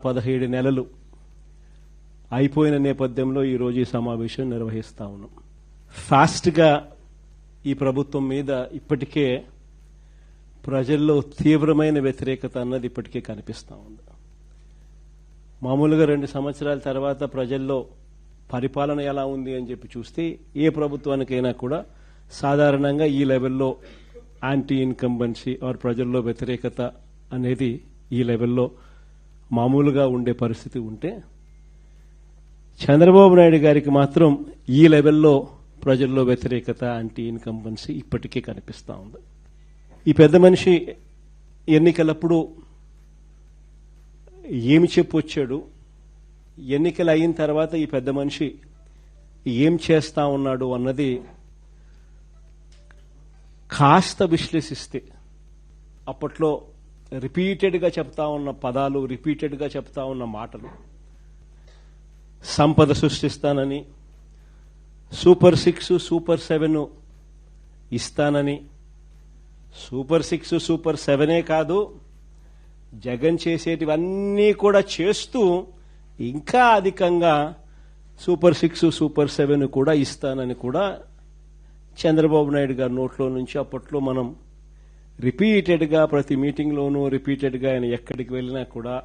పదహేడు నెలలు అయిపోయిన నేపథ్యంలో ఈరోజు ఈ సమావేశం నిర్వహిస్తా ఉన్నాం. ఫాస్ట్గా ఈ ప్రభుత్వం మీద ఇప్పటికే ప్రజల్లో తీవ్రమైన వ్యతిరేకత అన్నది ఇప్పటికే కనిపిస్తూ ఉంది. మామూలుగా రెండు సంవత్సరాల తర్వాత ప్రజల్లో పరిపాలన ఎలా ఉంది అని చెప్పి చూస్తే ఏ ప్రభుత్వానికైనా కూడా సాధారణంగా ఈ లెవెల్లో యాంటీ ఇన్కంబెన్సీ ఆర్ ప్రజల్లో వ్యతిరేకత అనేది ఈ లెవెల్లో మామూలుగా ఉండే పరిస్థితి ఉంటే చంద్రబాబు నాయుడు గారికి మాత్రం ఈ లెవెల్లో ప్రజల్లో వ్యతిరేకత యాంటీ ఇన్కంబెన్సీ ఇప్పటికే కనిపిస్తూ ఉంది. ఈ పెద్ద మనిషి ఎన్నికలప్పుడు ఏమి చెప్పొచ్చాడు? ఎన్నికలు అయిన తర్వాత ఈ పెద్ద మనిషి ఏం చేస్తా ఉన్నాడు అన్నది కాస్త విశ్లేషిస్తే అప్పట్లో రిపీటెడ్గా చెప్తా ఉన్న పదాలు రిపీటెడ్గా చెప్తా ఉన్న మాటలు సంపద సృష్టిస్తానని సూపర్ సిక్స్ సూపర్ సెవెన్ ఇస్తానని సూపర్ సిక్స్ సూపర్ సెవెనే కాదు జగన్ చేసేటివన్నీ కూడా చేస్తూ ఇంకా అధికంగా సూపర్ సిక్స్ సూపర్ సెవెన్ కూడా ఇస్తానని కూడా చంద్రబాబు నాయుడు గారి నోట్లో నుంచి అప్పట్లో మనం రిపీటెడ్గా ప్రతి మీటింగ్లోనూ రిపీటెడ్గా ఆయన ఎక్కడికి వెళ్ళినా కూడా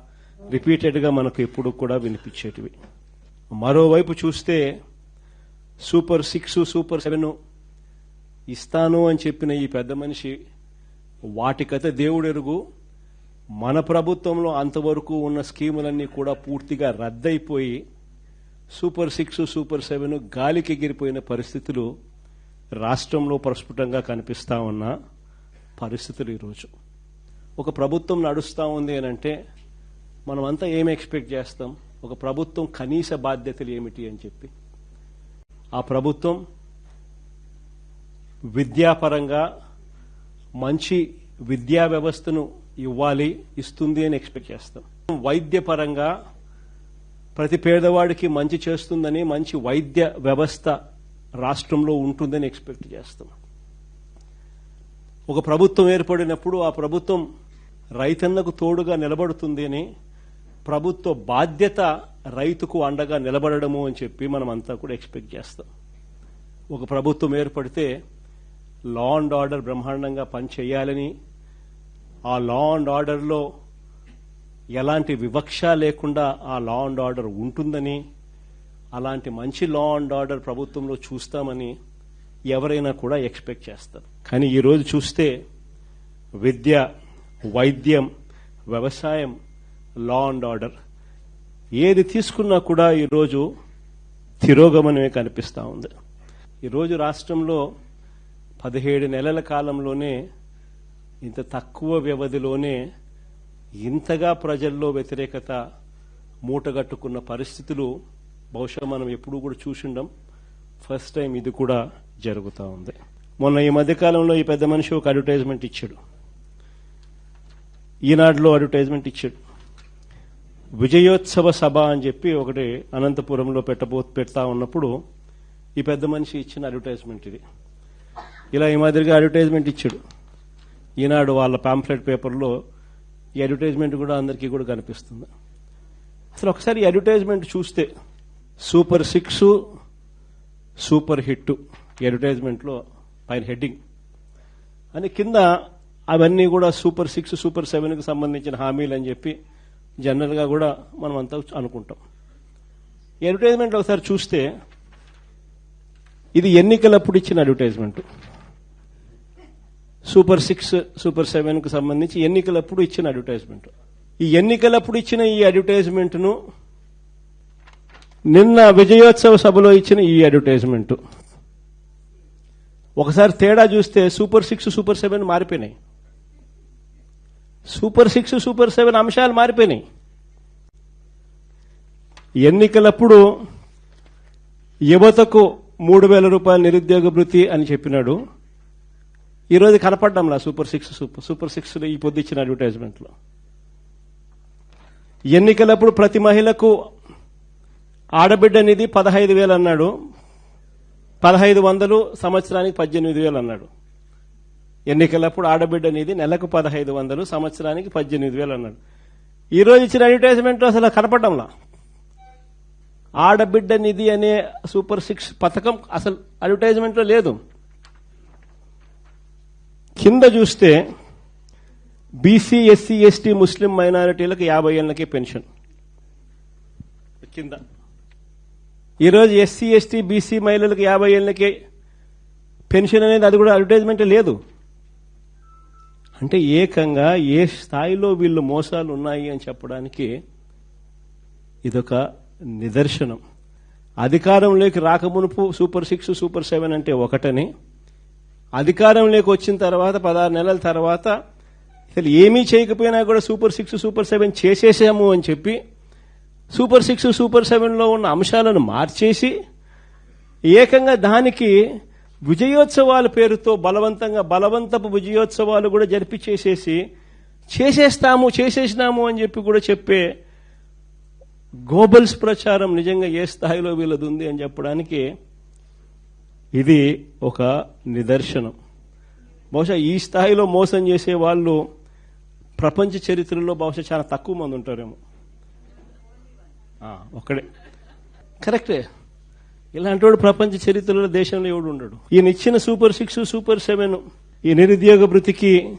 రిపీటెడ్గా మనకు ఎప్పుడు కూడా వినిపించేటివి. మరోవైపు చూస్తే సూపర్ సిక్స్ సూపర్ సెవెన్ ఇస్తాను అని చెప్పిన ఈ పెద్ద మనిషి వాటికైతే దేవుడెరుగు. మన ప్రభుత్వంలో అంతవరకు ఉన్న స్కీములన్నీ కూడా పూర్తిగా రద్దయిపోయి సూపర్ సిక్స్ సూపర్ సెవెన్ గాలికి ఎగిరిపోయిన పరిస్థితులు రాష్ట్రంలో ప్రస్ఫుటంగా కనిపిస్తా ఉన్నా. పరిస్థితులు ఈరోజు. ఒక ప్రభుత్వం నడుస్తూ ఉంది అని అంటే మనమంతా ఏం ఎక్స్పెక్ట్ చేస్తాం? ఒక ప్రభుత్వం కనీస బాధ్యతలు ఏమిటి అని చెప్పి. ఆ ప్రభుత్వం విద్యాపరంగా మంచి విద్యా వ్యవస్థను ఇవ్వాలి ఇస్తుంది అని ఎక్స్పెక్ట్ చేస్తాం. వైద్యపరంగా ప్రతి పేదవాడికి మంచి చేస్తుందని మంచి వైద్య వ్యవస్థ రాష్ట్రంలో ఉంటుందని ఎక్స్పెక్ట్ చేస్తాం. ఒక ప్రభుత్వం ఏర్పడినప్పుడు ఆ ప్రభుత్వం రైతన్నకు తోడుగా నిలబడుతుంది అని ప్రభుత్వ బాధ్యత రైతుకు అండగా నిలబడడము అని చెప్పి మనం అంతా కూడా ఎక్స్పెక్ట్ చేస్తాం. ఒక ప్రభుత్వం ఏర్పడితే లా అండ్ ఆర్డర్ బ్రహ్మాండంగా పనిచేయాలని ఆ లా అండ్ ఆర్డర్లో ఎలాంటి వివక్ష లేకుండా ఆ లా అండ్ ఆర్డర్ ఉంటుందని అలాంటి మంచి లా అండ్ ఆర్డర్ ప్రభుత్వంలో చూస్తామని ఎవరైనా కూడా ఎక్స్పెక్ట్ చేస్తారు. కానీ ఈరోజు చూస్తే విద్య వైద్యం వ్యవసాయం లా అండ్ ఆర్డర్ ఏది తీసుకున్నా కూడా ఈరోజు తిరోగమనమే కనిపిస్తూ ఉంది. ఈరోజు రాష్ట్రంలో పదిహేడు నెలల కాలంలోనే ఇంత తక్కువ వ్యవధిలోనే ఇంతగా ప్రజల్లో వ్యతిరేకత మూటగట్టుకున్న పరిస్థితులు బహుశా మనం ఎప్పుడూ కూడా చూసిండం. ఫస్ట్ టైం ఇది కూడా జరుగుతూ ఉంది. మొన్న ఈ మధ్యకాలంలో ఈ పెద్ద మనిషి ఒక అడ్వర్టైజ్మెంట్ ఇచ్చాడు. ఈనాడులో అడ్వర్టైజ్మెంట్ ఇచ్చాడు. విజయోత్సవ సభ అని చెప్పి ఒకటి అనంతపురంలో పెట్టబో పెడతా ఉన్నప్పుడు ఈ పెద్ద మనిషి ఇచ్చిన అడ్వర్టైజ్మెంట్ ఇది. ఇలా ఈ మాదిరిగా అడ్వర్టైజ్మెంట్ ఇచ్చాడు. ఈనాడు వాళ్ళ పాంప్లెట్ పేపర్లో ఈ అడ్వర్టైజ్మెంట్ కూడా అందరికీ కూడా కనిపిస్తుంది. అసలు ఒకసారి అడ్వర్టైజ్మెంట్ చూస్తే సూపర్ సిక్స్ సూపర్ హిట్. ఈ అడ్వర్టైజ్మెంట్లో పైన హెడ్డింగ్. అని కింద అవన్నీ కూడా సూపర్ సిక్స్ సూపర్ సెవెన్కి సంబంధించిన హామీలు అని చెప్పి జనరల్గా కూడా మనం అంతా అనుకుంటాం. ఈ అడ్వర్టైజ్మెంట్ ఒకసారి చూస్తే ఇది ఎన్నికలప్పుడు ఇచ్చిన అడ్వర్టైజ్మెంట్. సూపర్ సిక్స్ సూపర్ సెవెన్కు సంబంధించి ఎన్నికలప్పుడు ఇచ్చిన అడ్వర్టైజ్మెంట్. ఈ ఎన్నికలప్పుడు ఇచ్చిన ఈ అడ్వర్టైజ్మెంట్ను నిన్న విజయోత్సవ సభలో ఇచ్చిన ఈ అడ్వర్టైజ్మెంట్. ఒకసారి తేడా చూస్తే సూపర్ సిక్స్ సూపర్ సెవెన్ మారిపోయినాయి. సూపర్ సిక్స్ సూపర్ సెవెన్ అంశాలు మారిపోయినాయి. ఎన్నికలప్పుడు యువతకు మూడు వేల రూపాయల నిరుద్యోగ భృతి అని చెప్పినాడు. ఈరోజు కనపడ్డాంలా super six super super six ఈ పొద్దు ఇచ్చిన అడ్వర్టైజ్మెంట్లో. ఎన్నికలప్పుడు ప్రతి మహిళకు ఆడబిడ్డ నిధి పదహైదు వేలు అన్నాడు. పదహైదు వందలు సంవత్సరానికి పద్దెనిమిది వేలు అన్నాడు. ఎన్నికలప్పుడు ఆడబిడ్డ నిధి నెలకు పదహైదు వందలు సంవత్సరానికి పద్దెనిమిది వేలు అన్నాడు. ఈరోజు ఇచ్చిన అడ్వర్టైజ్మెంట్ అసలు కనపడంలా ఆడబిడ్డ నిధి అనే సూపర్ సిక్స్ పథకం అసలు అడ్వర్టైజ్మెంట్లో లేదు. కింద చూస్తే బీసీ ఎస్సీ ఎస్టీ ముస్లిం మైనారిటీలకు యాభై ఏళ్ళకి పెన్షన్. కింద. ఈరోజు ఎస్సీ ఎస్టీ బీసీ మహిళలకు యాభై ఏళ్ళకి పెన్షన్ అనేది అది కూడా అడ్వర్టైజ్మెంట్ లేదు. అంటే ఏకంగా ఏ స్థాయిలో వీళ్ళు మోసాలు ఉన్నాయి అని చెప్పడానికి ఇదొక నిదర్శనం. అధికారంలోకి రాకమునుపు సూపర్ సిక్స్ సూపర్ సెవెన్ అంటే ఒకటని అధికారంలోకి వచ్చిన తర్వాత పదహారు నెలల తర్వాత అసలు ఏమీ చేయకపోయినా కూడా సూపర్ సిక్స్ సూపర్ సెవెన్ చేసేసాము అని చెప్పి సూపర్ సిక్స్ సూపర్ సెవెన్లో ఉన్న అంశాలను మార్చేసి ఏకంగా దానికి విజయోత్సవాల పేరుతో బలవంతంగా బలవంతపు విజయోత్సవాలు కూడా జరిపించేసేసి చేసేస్తాము చేసేసినాము అని చెప్పి కూడా చెప్పే గోబల్స్ ప్రచారం నిజంగా ఏ స్థాయిలో వీళ్ళది ఉంది అని చెప్పడానికి ఇది ఒక నిదర్శనం. బహుశా ఈ స్థాయిలో మోసం చేసే వాళ్ళు ప్రపంచ చరిత్రలో బహుశా చాలా తక్కువ మంది ఉంటారేమో. ఒక్కడే. కరెక్టే. ఇలాంటి వాడు ప్రపంచ చరిత్రలో దేశంలో ఎవడు ఉండడు. ఈయన ఇచ్చిన సూపర్ సిక్స్ సూపర్ సెవెన్ ఈ నిరుద్యోగ వృత్తికి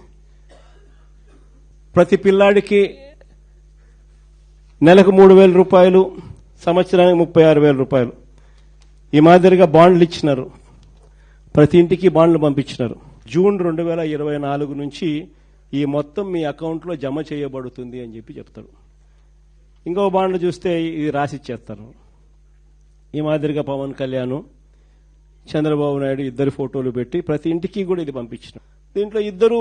ప్రతి పిల్లాడికి నెలకు మూడు వేల రూపాయలు సంవత్సరానికి ముప్పై ఆరు వేల రూపాయలు. ఈ మాదిరిగా బాండ్లు ఇచ్చినారు. ప్రతి ఇంటికి బాండ్లు పంపించినారు. జూన్ రెండు వేల ఇరవై నాలుగు నుంచి ఈ మొత్తం మీ అకౌంట్లో జమ చేయబడుతుంది అని చెప్పి చెప్తారు. ఇంకో బాండ్లు చూస్తే ఇది రాసిచ్చేస్తారు ఈ మాదిరిగా పవన్ కళ్యాణ్ చంద్రబాబు నాయుడు ఇద్దరు ఫోటోలు పెట్టి ప్రతి ఇంటికి కూడా ఇది పంపించిన. దీంట్లో ఇద్దరు